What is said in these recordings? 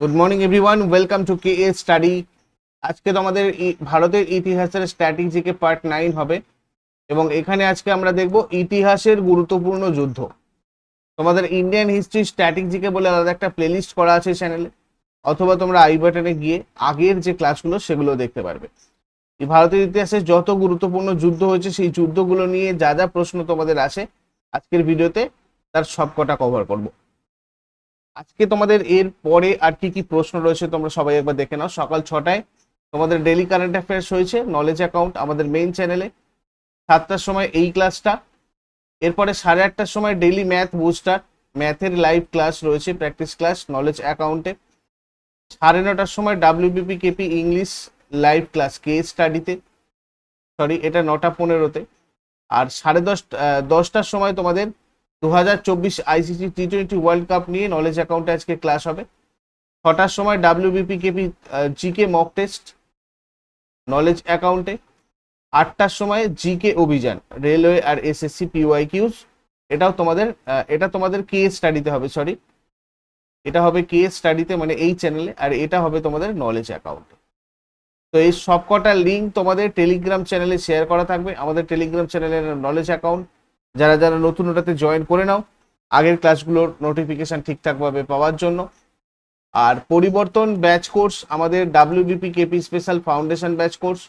Good morning everyone welcome to K A study আজকে তোমাদের ভারতের ইতিহাসের স্ট্র্যাটেজিকে পার্ট নাইন হবে। এবং এখানে আজকে আমরা দেখব ইতিহাসের গুরুত্বপূর্ণ যুদ্ধ। তোমাদের ইন্ডিয়ান হিস্ট্রি স্ট্র্যাটেজিকে বলে আলাদা একটা প্লেলিস্ট করা আছে চ্যানেলে অথবা তোমরা আই বাটনে গিয়ে আগের যে ক্লাসগুলো সেগুলো দেখতে পারবে। এই ভারতের ইতিহাসে যত গুরুত্বপূর্ণ যুদ্ধ হয়েছে, সেই যুদ্ধগুলো নিয়ে যা যা প্রশ্ন তোমাদের আসে, আজকের ভিডিওতে তার সবকটা কভার করব। আজকে তোমাদের এর পরে আর কি কি প্রশ্ন রয়েছে তোমরা সবাই একবার দেখে নাও। সকাল ছটায় তোমাদের ডেলি কারেন্ট অ্যাফেয়ার্স হয়েছে নলেজ অ্যাকাউন্ট আমাদের মেইন চ্যানেলে সাতটার সময় এই ক্লাসটা এরপরে সাড়ে আটটার সময় ডেলি ম্যাথ বুস্টার ম্যাথের লাইভ ক্লাস রয়েছে প্র্যাকটিস ক্লাস নলেজ অ্যাকাউন্টে সাড়ে নটার সময় WBP KP English live class K স্টাডিতে sorry এটা নটা পনেরোতে। আর সাড়ে দশটা দশটার সময় তোমাদের দু হাজার চব্বিশ ICC T twenty world cup নিয়ে নলেজ অ্যাকাউন্টে আজকে ক্লাস হবে। ছটার সময় WBP KP GK mock test knowledge অ্যাকাউন্টে আটটার সময় জিকে অভিযান রেলওয়ে আর এসএসসি পিওয়াই কিউজ এটাও তোমাদের এটা তোমাদের কে স্টাডিতে হবে সরি এটা হবে কে স্টাডিতে মানে এই চ্যানেলে আর এটা হবে তোমাদের নলেজ অ্যাকাউন্টে তো এই সবকটা লিঙ্ক তোমাদের টেলিগ্রাম চ্যানেলে শেয়ার করা থাকবে। আমাদের টেলিগ্রাম চ্যানেলের নলেজ অ্যাকাউন্ট যারা যারা নতুন ওটাতে জয়েন করে নাও। আগের ক্লাসগুলোর নোটিফিকেশন ঠিকঠাকভাবে পাওয়ার জন্য। আর পরিবর্তন ব্যাচ কোর্স আমাদের WBP KP special foundation batch course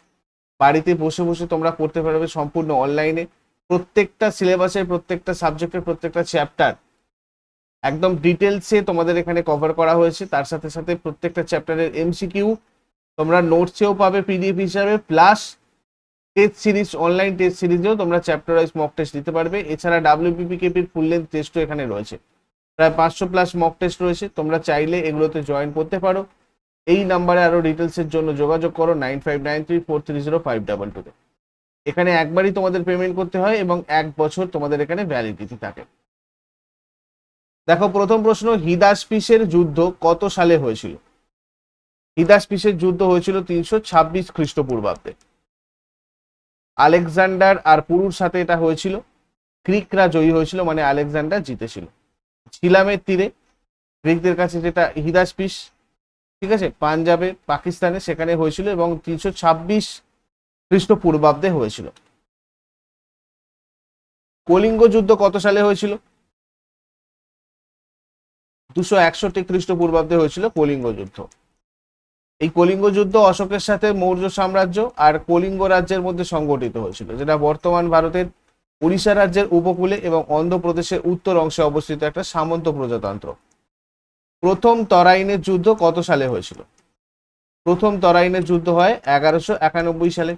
বাড়িতে বসে বসে তোমরা করতে পারবে সম্পূর্ণ অনলাইনে প্রত্যেকটা সিলেবাসের প্রত্যেকটা সাবজেক্টের প্রত্যেকটা চ্যাপ্টার একদম ডিটেলসে তোমাদের এখানে কভার করা হয়েছে। তার সাথে সাথে প্রত্যেকটা চ্যাপ্টারের এমসিকিউ তোমরা নোটসেও পাবে পিডিএফ হিসাবে। Plus test series online test সিরিজেও তোমরা চ্যাপ্টার ওয়াইজ মক টেস্ট দিতে পারবে। এছাড়া ডাব্লিউপিপি কেপির ফুল লেন্থ টেস্টও এখানে রয়েছে। প্রায় পাঁচশো প্লাস মক টেস্ট রয়েছে। তোমরা চাইলে এগুলোতে জয়েন করতে পারো। এই নাম্বারে আরও ডিটেলসের জন্য যোগাযোগ করো nine five nine three four three zero five double টুতে এখানে একবারই তোমাদের পেমেন্ট করতে হয় এবং এক বছর তোমাদের এখানে ভ্যালিডিটি থাকে। দেখো, প্রথম প্রশ্ন, হিদাস পিসের যুদ্ধ কত সালে হয়েছিল? হিদাস পিসের যুদ্ধ হয়েছিল তিনশো ছাব্বিশ খ্রিস্টপূর্বাব্দে। আলেকজান্ডার আর পুরুর সাথে এটা হয়েছিল। ক্রিকরা জয়ী হয়েছিল মানে আলেকজান্ডার জিতেছিল। ছিলামের তীরে গ্রিকদের কাছে যেটা হিদাস পিস, ঠিক আছে? পাঞ্জাবে, পাকিস্তানে সেখানে হয়েছিল এবং তিনশো ছাব্বিশ খ্রিস্টপূর্বাব্দে হয়েছিল। কলিঙ্গ যুদ্ধ কত সালে হয়েছিল? দুশো একষট্টি খ্রিস্টপূর্বাব্দে হয়েছিল কলিঙ্গ যুদ্ধ। এই কলিঙ্গ যুদ্ধ অশোকের সাথে মৌর্য সাম্রাজ্য আর কলিঙ্গ রাজ্যের মধ্যে সংগঠিত হয়েছিল, যেটা বর্তমান ভারতের উড়িষ্যা রাজ্যের উপকূলে এবং অন্ধ্রপ্রদেশের উত্তর অংশে অবস্থিত একটা সামন্ত প্রজাতন্ত্র। প্রথম তরাইনের যুদ্ধ কত সালে হয়েছিল? প্রথম তরাইনের যুদ্ধ হয় এগারোশো একানব্বই সালে।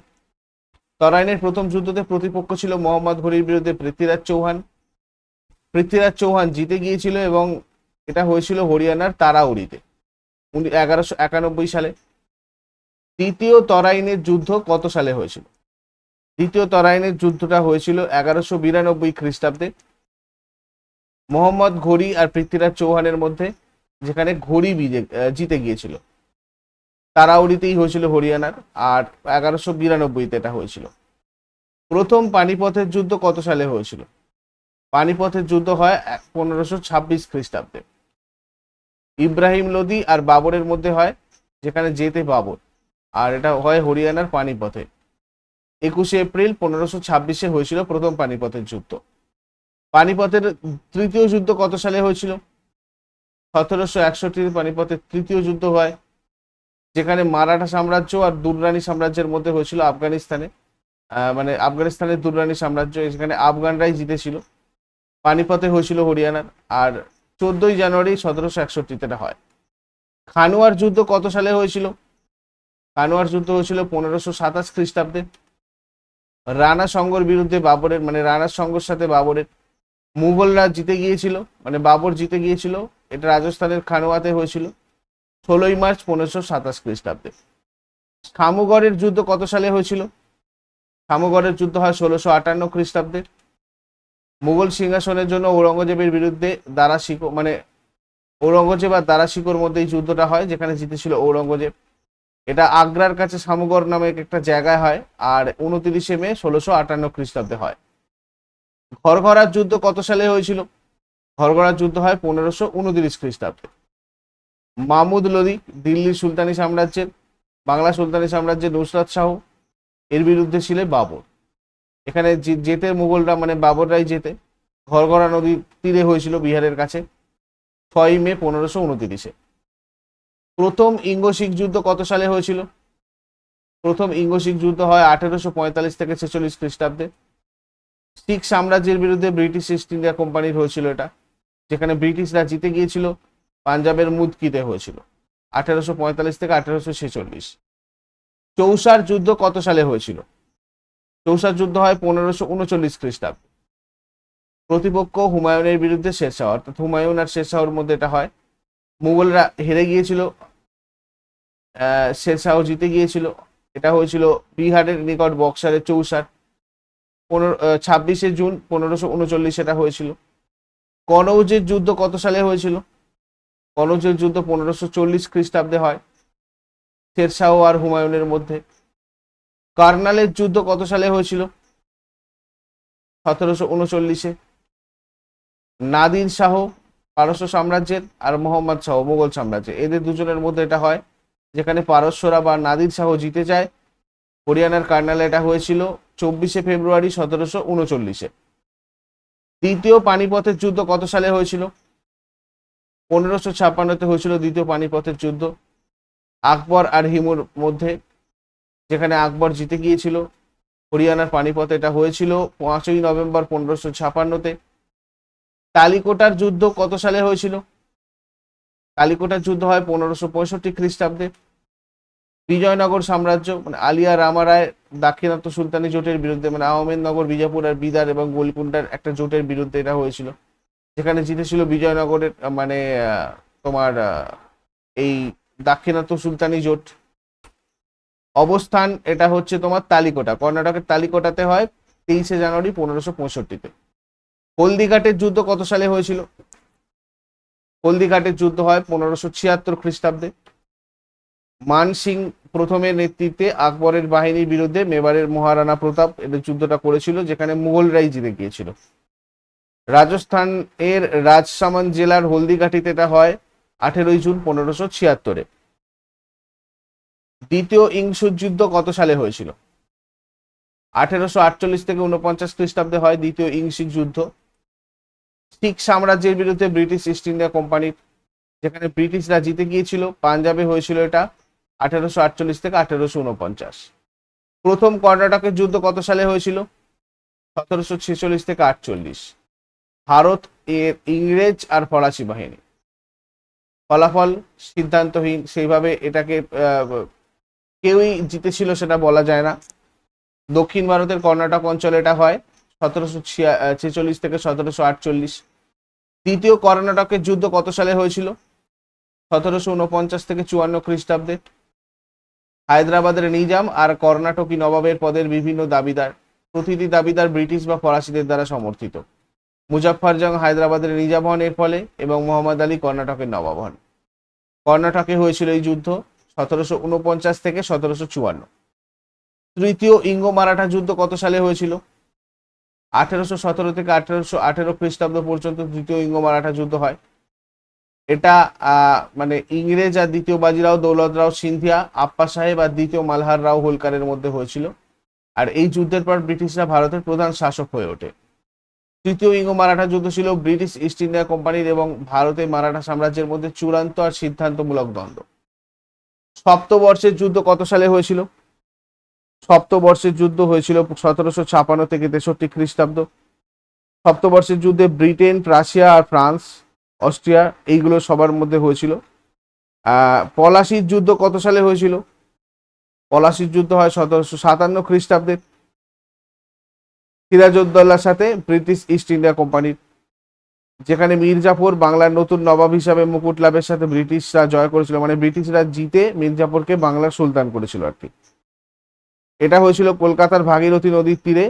তরাইনের প্রথম যুদ্ধতে প্রতিপক্ষ ছিল মোহাম্মদ ঘড়ির বিরুদ্ধে পৃথ্বীরাজ চৌহান। পৃথ্বীরাজ চৌহান জিতে গিয়েছিল এবং এটা হয়েছিল হরিয়ানার তারাউড়িতে উনি এগারোশো একানব্বই সালে। দ্বিতীয় তরাইনের যুদ্ধ কত সালে হয়েছিল? দ্বিতীয় তরাইনের যুদ্ধটা হয়েছিল এগারোশো বিরানব্বই খ্রিস্টাব্দে। মোহাম্মদ ঘড়ি আর পৃথ্বীরাজ চৌহানের মধ্যে, যেখানে ঘড়ি জিতে গিয়েছিল। তারাউড়িতেই হয়েছিল হরিয়ানার, আর এগারোশো বিরানব্বইতে এটা হয়েছিল। প্রথম পানিপথের যুদ্ধ কত সালে হয়েছিল? পানিপথের যুদ্ধ হয় পনেরোশো ছাব্বিশ খ্রিস্টাব্দে। ইব্রাহিম লোদি আর বাবরের মধ্যে হয়, যেখানে যেতে বাবর। আর এটা হয় হরিয়ানার পানিপথে। একুশে এপ্রিল পনেরোশো ছাব্বিশে হয়েছিল প্রথম পানিপথের যুদ্ধ। পানিপথের তৃতীয় যুদ্ধ কত সালে হয়েছিল? সতেরোশো একষট্টির পানিপথের তৃতীয় যুদ্ধ হয়, যেখানে মারাঠা সাম্রাজ্য আর দুররানি সাম্রাজ্যের মধ্যে হয়েছিল আফগানিস্তানে। মানে আফগানিস্তানের দুররানি সাম্রাজ্য, যেখানে আফগানরাই জিতেছিল। পানিপথে হয়েছিল হরিয়ানার। আর চোদ্দই জানুয়ারি সতেরোশো একষট্টিতে হয়। খানোয়ার যুদ্ধ কত সালে হয়েছিল? খানোয়ার যুদ্ধ হয়েছিল পনেরোশো সাতাশ খ্রিস্টাব্দে। রানা সঙ্গর বিরুদ্ধে বাবরের মানে রানা সঙ্গর সাথে বাবরের। মুঘলরা জিতে গিয়েছিল মানে বাবর জিতে গিয়েছিল, এটা রাজস্থানের খানোয়াতে হয়েছিল। ষোলোই মার্চ পনেরোশো সাতাশ খ্রিস্টাব্দে। শামুগড়ের যুদ্ধ কত সালে হয়েছিল? শামুগড়ের যুদ্ধ হয় ষোলোশো আটান্ন খ্রিস্টাব্দে। মুঘল সিংহাসনের জন্য ঔরঙ্গজেবের বিরুদ্ধে দারা শিকো মানে ঔরঙ্গজেব আর দারা শিকোর মধ্যে এই যুদ্ধটা হয়, যেখানে জিতেছিল ঔরঙ্গজেব। এটা আগ্রার কাছে সামগর নামে একটা জায়গায় হয়, আর উনতিরিশে মে ষোলোশো আটান্ন খ্রিস্টাব্দে হয়। ঘরঘরার যুদ্ধ কত সালে হয়েছিল? ঘরঘরার যুদ্ধ হয় পনেরোশো উনতিরিশ খ্রিস্টাব্দে। মাহমুদ লোদি, দিল্লির সুলতানি সাম্রাজ্যের বাংলা সুলতানি সাম্রাজ্যের নুসরাত শাহ, এর বিরুদ্ধে ছিলেন বাবর। এখানে যেতে মুঘলরা মানে বাবররাই যেতে ঘরগড়া নদীর তীরে হয়েছিল বিহারের কাছে ছয়ই মে পনেরোশো উনতিরিশে। প্রথম ইঙ্গ শিখ যুদ্ধ কত সালে হয়েছিল? প্রথম ইঙ্গ শিখ যুদ্ধ হয় আঠেরোশো পঁয়তাল্লিশ থেকে ছেচল্লিশ খ্রিস্টাব্দে। শিখ সাম্রাজ্যের বিরুদ্ধে ব্রিটিশ ইস্ট ইন্ডিয়া কোম্পানির হয়েছিল এটা, যেখানে ব্রিটিশরা জিতে গিয়েছিল, পাঞ্জাবের মুদকিতে হয়েছিল, আঠেরোশো পঁয়তাল্লিশ থেকে আঠেরোশো ছেচল্লিশ। চৌসার যুদ্ধ কত সালে হয়েছিল? চৌসার যুদ্ধ হয় পনেরোশো উনচল্লিশ খ্রিস্টাব্দে। প্রতিপক্ষ হুমায়ুনের বিরুদ্ধে শেরশাহ অর্থাৎ হুমায়ুন আর শেরশাহর মধ্যে এটা হয়। মুঘলরা হেরে গিয়েছিল শেরশাহ জিতে গিয়েছিল। এটা হয়েছিল বিহারের নিকট বক্সারের চৌসার। পনেরো ছাব্বিশে জুন পনেরোশো উনচল্লিশ এটা হয়েছিল। কনৌজের যুদ্ধ কত সালে হয়েছিল? কনৌজের যুদ্ধ পনেরোশো চল্লিশ খ্রিস্টাব্দে হয়। শেরশাহ আর হুমায়ুনের মধ্যে। কার্নালের যুদ্ধ কত সালে হয়েছিল? সতেরোশো উনচল্লিশে। নাদির শাহ, পারস্য সাম্রাজ্যের আর মোহাম্মদ শাহ, মোগল সাম্রাজ্যের। এদের দুজনের মধ্যে এটা হয়, যেখানে পারস্যরা বা নাদির শাহ জিতে যায়। হরিয়ানার কার্নালে এটা হয়েছিল চব্বিশে ফেব্রুয়ারি সতেরোশো উনচল্লিশে। দ্বিতীয় পানিপথের যুদ্ধ কত সালে হয়েছিল? পনেরোশো ছাপ্পান্নতে হয়েছিল দ্বিতীয় পানিপথের যুদ্ধ। আকবর আর হিমুর মধ্যে যেখানে আকবর জিতে গিয়েছিল। হরিয়ানার পানিপথে এটা হয়েছিল পাঁচই নভেম্বর পনেরোশো ছাপান্নতে। তালিকোটার যুদ্ধ কত সালে হয়েছিল? তালিকোটার যুদ্ধ হয় পনেরোশো পঁয়ষট্টি খ্রিস্টাব্দে। বিজয়নগর সাম্রাজ্য মানে আলিয়া রামারায় দাক্ষিণাত্য সুলতানি জোটের বিরুদ্ধে মানে আহমেদনগর বিজাপুর আর বিদার এবং গোলকুন্ডার একটা জোটের বিরুদ্ধে এটা হয়েছিল। যেখানে জিতেছিল বিজয়নগরের মানে তোমার এই দাক্ষিণাত্য সুলতানি জোট। অবস্থান এটা হচ্ছে তোমার তালিকোটা। কর্ণাটকের তালিকোটাতে হয় তেইশে জানুয়ারি পনেরোশো পঁয়ষট্টিতে। হলদিঘাটের যুদ্ধ কত সালে হয়েছিল? হলদিঘাটের যুদ্ধ হয় পনেরোশো ছিয়াত্তর খ্রিস্টাব্দে। মানসিং প্রথমের নেতৃত্বে আকবরের বাহিনীর বিরুদ্ধে মেবারের মহারানা প্রতাপ এদের যুদ্ধটা করেছিল, যেখানে মুঘলরাই জিতে গিয়েছিল। রাজস্থান এর রাজসামান জেলার হলদিঘাটিতে এটা হয় আঠেরোই জুন পনেরোশো ছিয়াত্তরে। দ্বিতীয় ইংসুর যুদ্ধ কত সালে হয়েছিল? আঠেরোশো আটচল্লিশ থেকে উনপঞ্চাশ খ্রিস্টাব্দে হয় দ্বিতীয় ইংসিক যুদ্ধ। শিখ সাম্রাজ্যের বিরুদ্ধে ব্রিটিশ ইস্ট ইন্ডিয়া কোম্পানির যেখানে ব্রিটিশরা জিতে গিয়েছিল, পাঞ্জাবে হয়েছিল এটা আঠেরোশো আটচল্লিশ থেকে আঠেরোশো উনপঞ্চাশ প্রথম কর্ণাটকের যুদ্ধ কত সালে হয়েছিল? সতেরোশো ছেচল্লিশ থেকে আটচল্লিশ। ভারত, এর ইংরেজ আর ফরাসি বাহিনী। ফলাফল সিদ্ধান্তহীন, সেইভাবে এটাকে কেউই জিতেছিল সেটা বলা যায় না। দক্ষিণ ভারতের কর্ণাটক অঞ্চলে এটা হয়, সতেরোশো ছেচল্লিশ থেকে সতেরোশো আটচল্লিশ। দ্বিতীয় কর্ণাটকের যুদ্ধ কত সালে হয়েছিল? সতেরোশো উনপঞ্চাশ থেকে চুয়ান্ন খ্রিস্টাব্দে। হায়দ্রাবাদের নিজাম আর কর্ণাটকী নবাবের পদের বিভিন্ন দাবিদার। প্রতিটি দাবিদার ব্রিটিশ বা ফরাসিদের দ্বারা সমর্থিত। মুজাফফর জং হায়দ্রাবাদের নিজাম হন এর ফলে এবং মোহাম্মদ আলী কর্ণাটকের নবাব হন। কর্ণাটকে হয়েছিল এই যুদ্ধ। সতেরোশো উনপঞ্চাশ থেকে সতেরোশো চুয়ান্ন। তৃতীয় ইঙ্গ মারাঠা যুদ্ধ কত সালে হয়েছিল? আঠেরোশো সতেরো থেকে আঠেরোশো আঠেরো খ্রিস্টাব্দ পর্যন্ত তৃতীয় ইঙ্গ মারাঠা যুদ্ধ হয়। এটা মানে ইংরেজ আর দ্বিতীয় বাজিরাও, দৌলত রাও, সিন্ধিয়া, আপ্পা সাহেব আর দ্বিতীয় মালহার রাও হোলকারের মধ্যে হয়েছিল। আর এই যুদ্ধের পর ব্রিটিশরা ভারতের প্রধান শাসক হয়ে ওঠে। তৃতীয় ইঙ্গ মারাঠা যুদ্ধ ছিল ব্রিটিশ ইস্ট ইন্ডিয়া কোম্পানির এবং ভারতের মারাঠা সাম্রাজ্যের মধ্যে চূড়ান্ত আর সিদ্ধান্তমূলক দ্বন্দ্ব। সপ্তবর্ষের যুদ্ধ কত সালে হয়েছিল? সপ্তবর্ষের যুদ্ধ হয়েছিল সতেরোশো ছাপান্ন থেকে তেষট্টি খ্রিস্টাব্দ। সপ্তবর্ষের যুদ্ধে ব্রিটেন, রাশিয়া আর ফ্রান্স, অস্ট্রিয়া এইগুলো সবার মধ্যে হয়েছিল। পলাশির যুদ্ধ কত সালে হয়েছিল? পলাশির যুদ্ধ হয় সতেরোশো সাতান্ন খ্রিস্টাব্দে। সিরাজউদ্দৌলার সাথে ব্রিটিশ ইস্ট ইন্ডিয়া কোম্পানির যেখানে মির্জাপুর বাংলার নতুন নবাব হিসাবে মুকুট লাভের সাথে ব্রিটিশরা জয় করেছিল। মানে ব্রিটিশরা জিতে মির্জাপুরকে বাংলার সুলতান করেছিল আর কি। এটা হয়েছিল কলকাতার ভাগীরথী নদীর তীরে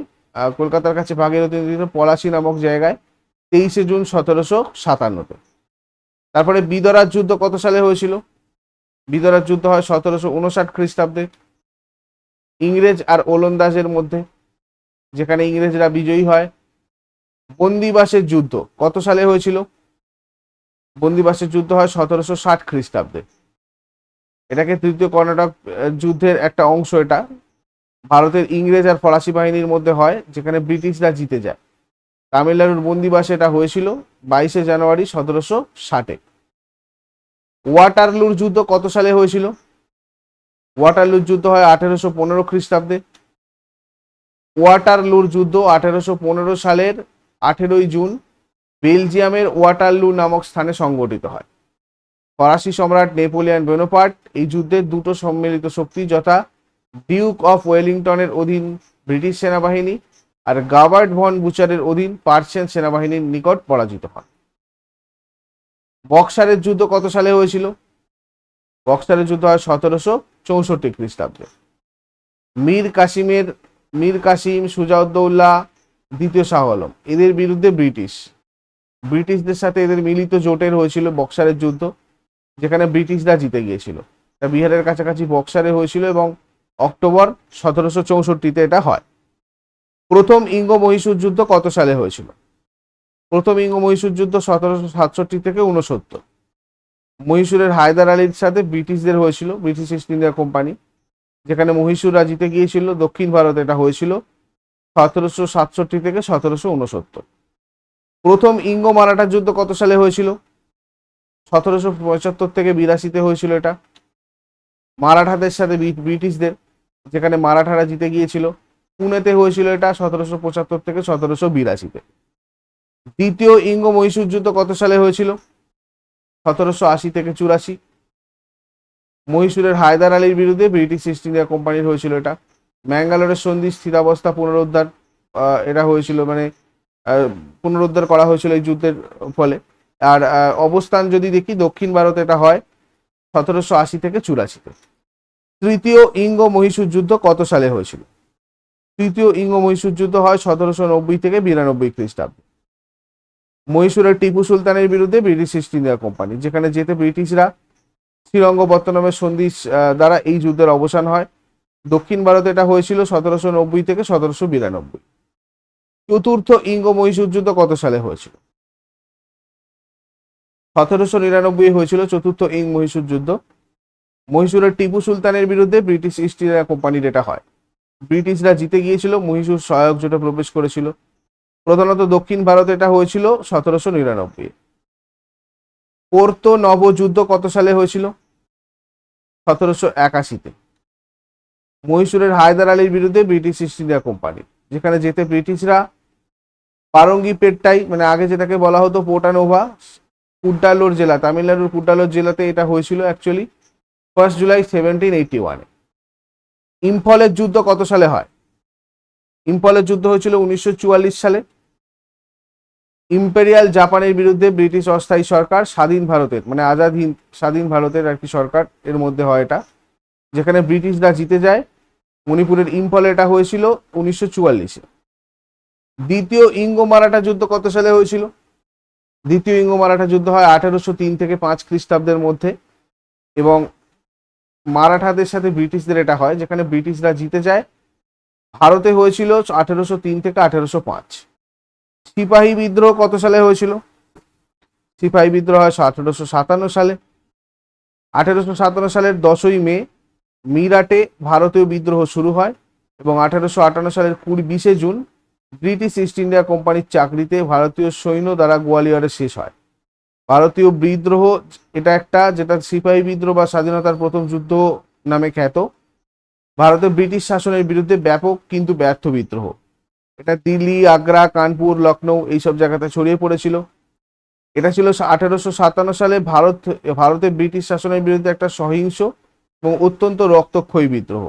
কলকাতার কাছে ভাগীরথী নদীর পলাশী নামক জায়গায় তেইশে জুন সতেরোশো সাতান্নতে। তারপরে বিদরার যুদ্ধ কত সালে হয়েছিল? বিদরার যুদ্ধ হয় সতেরোশো উনষাট খ্রিস্টাব্দে ইংরেজ আর ওলন্দাজের মধ্যে, যেখানে ইংরেজরা বিজয়ী হয়। বন্দিবাসের যুদ্ধ, কত সালে হয়েছিল? বন্দিবাসের যুদ্ধ হয় সতেরোশো ষাট খ্রিস্টাব্দে। এটাকে তৃতীয় কর্ণাটক যুদ্ধের একটা অংশ এটা। ভারতের ইংরেজ আর ফরাসি বাহিনীর মধ্যে হয়, যেখানে ব্রিটিশরা জিতে যায়। তামিলনাড়ুর বন্দিবাসে এটা হয়েছিল বাইশে জানুয়ারি সতেরোশো ষাটে। ওয়াটারলুর যুদ্ধ কত সালে হয়েছিল? ওয়াটারলুর যুদ্ধ হয় আঠেরোশো পনেরো খ্রিস্টাব্দে। ওয়াটারলুর যুদ্ধ আঠেরোশো পনেরো সালের আঠেরোই জুন বেলজিয়ামের ওয়াটারলু নামক স্থানে সংগঠিত হয়। ফরাসি সম্রাট নেপোলিয়ান বেনোপার্ট এই যুদ্ধের দুটো সম্মিলিত শক্তি যথা ডিউক অফ ওয়েলিংটনের অধীন ব্রিটিশ সেনাবাহিনী আর গাবার্ড ভন বুচারের অধীন পার্সিয়ান সেনাবাহিনীর নিকট পরাজিত হয় বক্সারের যুদ্ধ কত সালে হয়েছিল? বক্সারের যুদ্ধ হয় সতেরোশো চৌষট্টি খ্রিস্টাব্দে। মীর কাসিমের, মীর কাসিম সুজাউদ্দৌল্লাহ দ্বিতীয় শাহ আলম। এদের বিরুদ্ধে ব্রিটিশ। ব্রিটিশদের সাথে এদের মিলিত জোটের হয়েছিল বক্সারের যুদ্ধ, যেখানে ব্রিটিশরা জিতে গিয়েছিল। তা বিহারের কাছাকাছি বক্সারে হয়েছিল এবং অক্টোবর সতেরোশো চৌষট্টিতে এটা হয়। প্রথম ইঙ্গ মহীশূর যুদ্ধ কত সালে হয়েছিল? প্রথম ইঙ্গ মহীশূর যুদ্ধ সতেরোশো সাতষট্টি থেকে উনসত্তর মহীশূরের হায়দার আলীর সাথে ব্রিটিশদের হয়েছিল, ব্রিটিশ ইস্ট ইন্ডিয়া কোম্পানি, যেখানে মহীশূররা জিতে গিয়েছিল। দক্ষিণ ভারতে এটা হয়েছিল। সতেরোশো সাতষট্টি থেকে সতেরোশো উনসত্তর প্রথম ইঙ্গ মারাঠা যুদ্ধ কত সালে হয়েছিল? সতেরোশো পঁচাত্তর থেকে বিরাশিতে হয়েছিল এটা। মারাঠাদের সাথে ব্রি- ব্রিটিশদের, যেখানে মারাঠারা জিতে গিয়েছিল, পুনেতে হয়েছিল এটা সতেরোশো পঁচাত্তর থেকে সতেরোশো বিরাশিতে। দ্বিতীয় ইঙ্গ মহীশূর যুদ্ধ কত সালে হয়েছিল? সতেরোশো আশি থেকে চুরাশি। মহীশূরের হায়দার আলীর বিরুদ্ধে ব্রিটিশ ইস্ট ইন্ডিয়া কোম্পানির হয়েছিল এটা। ম্যাঙ্গালোরের সন্ধি স্থিতাবস্থা পুনরুদ্ধার এটা হয়েছিল মানে পুনরুদ্ধার করা হয়েছিল এই যুদ্ধের ফলে। আর অবস্থান যদি দেখি, দক্ষিণ ভারতে এটা হয় সতেরোশো আশি থেকে চুরাশিতে। তৃতীয় ইঙ্গ মহীশূর যুদ্ধ কত সালে হয়েছিল? তৃতীয় ইঙ্গ মহীশূর যুদ্ধ হয় সতেরোশো নব্বই থেকে বিরানব্বই খ্রিস্টাব্দে। মহীশূরের টিপু সুলতানের বিরুদ্ধে ব্রিটিশ ইস্ট ইন্ডিয়া কোম্পানি, যেখানে যেতে ব্রিটিশরা শ্রীরঙ্গপত্তনমের সন্ধি দ্বারা এই যুদ্ধের অবসান হয়। দক্ষিণ ভারতে এটা হয়েছিল সতেরোশো নব্বই থেকে সতেরোশো বিরানব্বই। চতুর্থ ইঙ্গ মহীশূর যুদ্ধ কত সালে হয়েছিল? সতেরোশো নিরানব্বই হয়েছিল চতুর্থ ইং মহীশূর যুদ্ধ মহীশূরের টিপু সুলতানের বিরুদ্ধে ব্রিটিশ ইস্ট ইন্ডিয়া কোম্পানির এটা হয়। ব্রিটিশরা জিতে গিয়েছিল, মহীশূর সহায়ক জোটে প্রবেশ করেছিল। প্রধানত দক্ষিণ ভারতে এটা হয়েছিল সতেরোশো নিরানব্বই। পোর্তো নবযুদ্ধ কত সালে হয়েছিল? সতেরোশো একাশিতে। মহীশূরের হায়দার আলীর বিরুদ্ধে ব্রিটিশ ইস্ট ইন্ডিয়া কোম্পানি যেখানে যেতে ব্রিটিশরা পারঙ্গি পেট্টাই মানে আগে যেটাকে বলা হতো পোর্টানোভা কুড্ডালোর জেলা, তামিলনাড়ুর কুড্ডালোর জেলাতে এটা হয়েছিল actually first July seventeen eighty ওয়ানে ইম্ফলের যুদ্ধ কত সালে হয়? ইম্ফলের যুদ্ধ হয়েছিল উনিশশো চুয়াল্লিশ সালে। ইম্পেরিয়াল জাপানের বিরুদ্ধে ব্রিটিশ অস্থায়ী সরকার স্বাধীন ভারতের মানে আজাদ হিন্দ স্বাধীন ভারতের আর কি সরকার এর মধ্যে হয় এটা, যেখানে ব্রিটিশরা জিতে যায়। মণিপুরের ইম্ফলে এটা হয়েছিল উনিশশো চুয়াল্লিশে। দ্বিতীয় ইঙ্গ মারাঠা যুদ্ধ কত সালে হয়েছিল? দ্বিতীয় ইঙ্গ মারাঠা যুদ্ধ হয় আঠারোশো তিন থেকে পাঁচ খ্রিস্টাব্দের মধ্যে এবং মারাঠাদের সাথে ব্রিটিশদের এটা হয়, যেখানে ব্রিটিশরা জিতে যায়। ভারতে হয়েছিল আঠেরোশো তিন থেকে আঠেরোশো পাঁচ। সিপাহী বিদ্রোহ কত সালে হয়েছিল? সিপাহী বিদ্রোহ হয় আঠেরোশো সাতান্ন সালে। আঠেরোশো সাতান্ন সালের দশই মে মিরাটে ভারতীয় বিদ্রোহ শুরু হয় এবং আঠারোশো আটান্ন সালের কুড়ি বিশে জুন ব্রিটিশ ইস্ট ইন্ডিয়া কোম্পানির চাকরিতে ভারতীয় সৈন্য দ্বারা গোয়ালিয়রে শেষ হয়। ভারতীয় বিদ্রোহ এটা একটা যেটা সিপাহী বিদ্রোহ বা স্বাধীনতার প্রথম যুদ্ধ নামে খ্যাত। ভারতে ব্রিটিশ শাসনের বিরুদ্ধে ব্যাপক কিন্তু ব্যর্থ বিদ্রোহ। এটা দিল্লি, আগ্রা, কানপুর, লখনৌ এইসব জায়গাতে ছড়িয়ে পড়েছিল। এটা ছিল আঠেরোশো সাতান্ন সালে ভারত, ভারতে ব্রিটিশ শাসনের বিরুদ্ধে একটা সহিংস এবং অত্যন্ত রক্তক্ষয়ী বিদ্রোহ।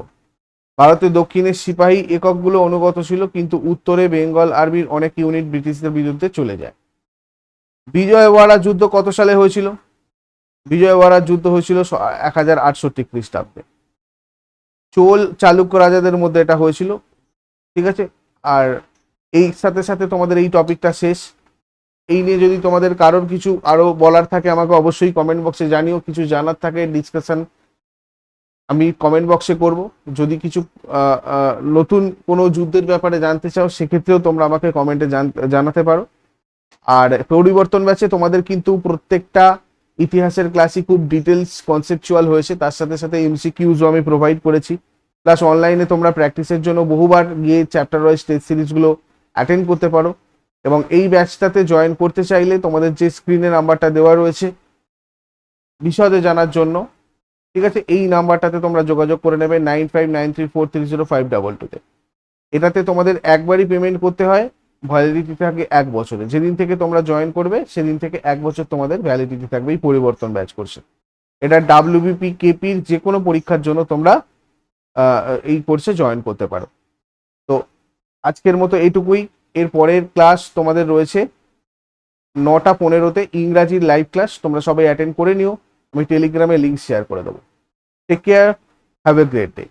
ভারতের দক্ষিণের সিপাহী এককগুলো অনুগত ছিল, কিন্তু উত্তরে বেঙ্গল আর্মির অনেক ইউনিট ব্রিটিশদের বিরুদ্ধে চলে যায়। বিজয়ওয়াড়া যুদ্ধ কত সালে হয়েছিল? বিজয়ওয়াড়ার যুদ্ধ হয়েছিল এক হাজার আটষট্টি খ্রিস্টাব্দে। চোল চালুক্য রাজাদের মধ্যে এটা হয়েছিল, ঠিক আছে? আর এই সাথে সাথে তোমাদের এই টপিকটা শেষ। এই নিয়ে যদি তোমাদের কারোর কিছু আরও বলার থাকে আমাকে অবশ্যই কমেন্ট বক্সে জানিও, কিছু জানার থাকে ডিসকাশন আমি কমেন্ট বক্সে করব। যদি কিছু নতুন কোনো যুদ্ধের ব্যাপারে জানতে চাও, সেক্ষেত্রেও তোমরা আমাকে কমেন্টে জানাতে পারো। আর পরিবর্তন ব্যাচে তোমাদের কিন্তু প্রত্যেকটা ইতিহাসের ক্লাসই খুব ডিটেলস কনসেপচুয়াল হয়েছে। তার সাথে সাথে এমসিকিউজও আমি প্রোভাইড করেছি। প্লাস অনলাইনে তোমরা প্র্যাকটিসের জন্য বহুবার গিয়ে চ্যাপ্টার ওয়াইজ টেস্ট সিরিজগুলো অ্যাটেন্ড করতে পারো। এবং এই ব্যাচটাতে জয়েন করতে চাইলে তোমাদের যে স্ক্রিনে নাম্বারটা দেওয়া রয়েছে, বিশদে জানার জন্য ঠিক আছে? এই নাম্বারটাতে তোমরা যোগাযোগ করে নেবে nine five nine three four three zero five এটাতে তোমাদের একবারই পেমেন্ট করতে হয় ভ্যালিডিটি থাকে এক বছরে। যেদিন থেকে তোমরা জয়েন করবে, সেদিন থেকে এক বছর তোমাদের ভ্যালিডিটি থাকবে এই পরিবর্তন ব্যাচ করছে এটা ডাব্লিউবিপি কেপির যে কোনো পরীক্ষার জন্য তোমরা এই কোর্সে জয়েন করতে পারো। তো আজকের মতো এইটুকুই। এর পরের ক্লাস তোমাদের রয়েছে, নটা পনেরোতে ইংরাজির লাইভ ক্লাস তোমরা সবাই অ্যাটেন্ড করে নিও। আমি টেলিগ্রামে লিঙ্ক শেয়ার করে দেবো। Take care have a great day